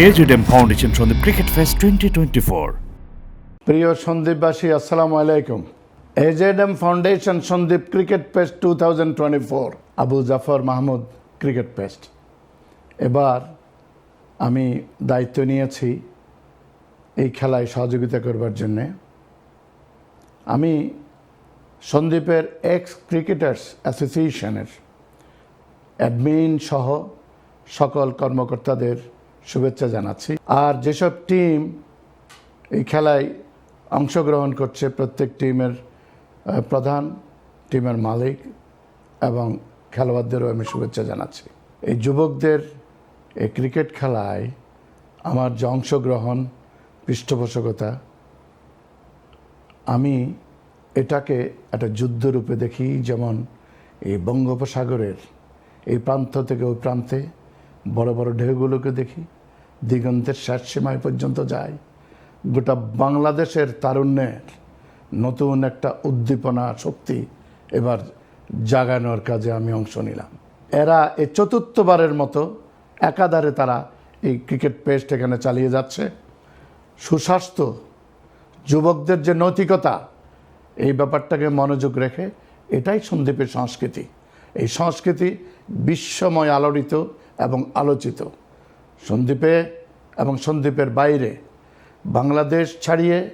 AJDM Foundation from the Cricket Fest 2024. প্রিয় সন্দীপবাসী, আসসালামু আলাইকুম। AZM foundation Sandwip cricket fest two thousand twenty four Abu Jafar Mahmud cricket fest এবার আমি দায়িত্ব নিয়েছি এই খেলায় সহযোগিতা করবার জন্যে। আমি সন্দীপের এক্স ক্রিকেটার্স অ্যাসোসিয়েশনের অ্যাডমিন সহ সকল কর্মকর্তাদের শুভেচ্ছা জানাচ্ছি। আর যেসব টিম এই খেলায় অংশগ্রহণ করছে, প্রত্যেক টিমের প্রধান টিমের মালিক এবং খেলোয়াড়দেরও আমি শুভেচ্ছা জানাচ্ছি। এই যুবকদের এই ক্রিকেট খেলায় আমার যে অংশগ্রহণ, পৃষ্ঠপোষকতা, আমি এটাকে একটা যুদ্ধরূপে দেখি। যেমন এই বঙ্গোপসাগরের এই প্রান্ত থেকে ওই প্রান্তে বড় বড় ঢেউগুলোকে দেখি, দিগন্তের শেষ সীমায় পর্যন্ত যায় গোটা বাংলাদেশের তারুণ্যের নতুন একটা উদ্দীপনা, শক্তি এবার জাগানোর কাজে আমি অংশ নিলাম। এরা এই চতুর্থবারের মতো একাধারে তারা এই ক্রিকেট পেস্ট এখানে চালিয়ে যাচ্ছে। সুস্বাস্থ্য, যুবকদের যে নৈতিকতা, এই ব্যাপারটাকে মনোযোগ রেখে এটাই সন্দীপের সংস্কৃতি। এই সংস্কৃতি বিশ্বময় আলোড়িত এবং আলোচিত। সন্দ্বীপে এবং সন্দ্বীপের বাইরে বাংলাদেশ ছাড়িয়ে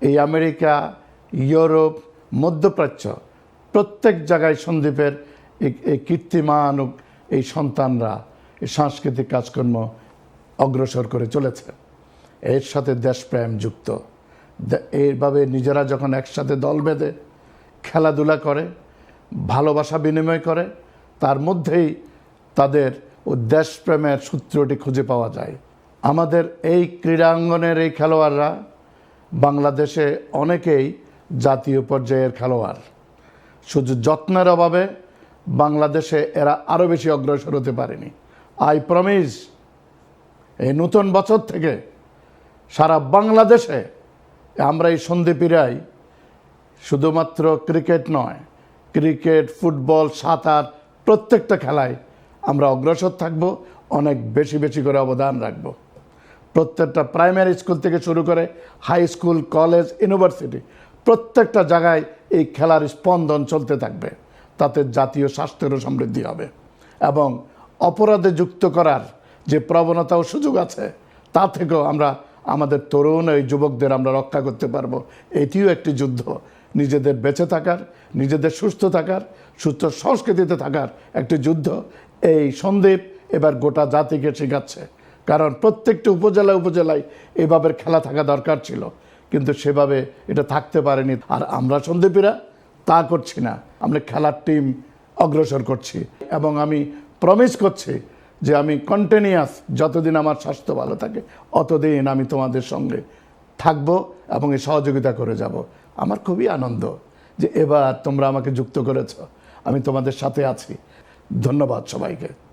এই আমেরিকা, ইউরোপ, মধ্যপ্রাচ্য প্রত্যেক জায়গায় সন্দ্বীপের এই- কীর্তিমান এই সন্তানরা এই সাংস্কৃতিক কাজকর্ম অগ্রসর করে চলেছে। এর সাথে দেশপ্রেম যুক্ত। এইভাবে নিজেরা যখন একসাথে দল বেঁধে, খেলাধুলা করে, ভালোবাসা বিনিময় করে, তার মধ্যেই তাদের ও দেশপ্রেমের সূত্রটি খুঁজে পাওয়া যায়। আমাদের এই ক্রীড়াঙ্গনের এই খেলোয়াড়রা বাংলাদেশে অনেকেই জাতীয় পর্যায়ের খেলোয়াড়। শুধু যত্নের অভাবে বাংলাদেশে এরা আরও বেশি অগ্রসর হতে পারেনি। আই প্রমিস, এই নতুন বছর থেকে সারা বাংলাদেশে আমরা এই সন্দীপীরাই শুধুমাত্র ক্রিকেট নয়, ক্রিকেট, ফুটবল, সাঁতার প্রত্যেকটা খেলায় আমরা অগ্রসর থাকব, অনেক বেশি বেশি করে অবদান রাখব। প্রত্যেকটা প্রাইমারি স্কুল থেকে শুরু করে হাই স্কুল, কলেজ, ইউনিভার্সিটি, প্রত্যেকটা জায়গায় এই খেলার স্পন্দন চলতে থাকবে। তাতে জাতীয় স্বাস্থ্যেরও সমৃদ্ধি হবে এবং অপরাধে যুক্ত করার যে প্রবণতা ও সুযোগ আছে, তা থেকেও আমরা আমাদের তরুণ এই যুবকদের আমরা রক্ষা করতে পারব। এটিও একটি যুদ্ধ। নিজেদের বেঁচে থাকার, নিজেদের সুস্থ থাকার, সুস্থ সংস্কৃতিতে থাকার একটি যুদ্ধ। এই সন্দীপ এবার গোটা জাতিকে শেখাচ্ছে। কারণ প্রত্যেকটি উপজেলা উপজেলায় এভাবে খেলা থাকা দরকার ছিল। কিন্তু সেভাবে এটা থাকতে পারেনি। আর আমরা সন্দীপীরা তা করছি না। আমরা খেলার টিম অগ্রসর করছি। এবং আমি প্রমিস করছি যে আমি কন্টিনিউয়াস যতদিন আমার স্বাস্থ্য ভালো থাকে, অতদিন আমি তোমাদের সঙ্গে থাকব এবং এই সহযোগিতা করে যাব। আমার খুবই আনন্দ যে এবার তোমরা আমাকে যুক্ত করেছ। আমি তোমাদের সাথে আছি। ধন্যবাদ সবাইকে।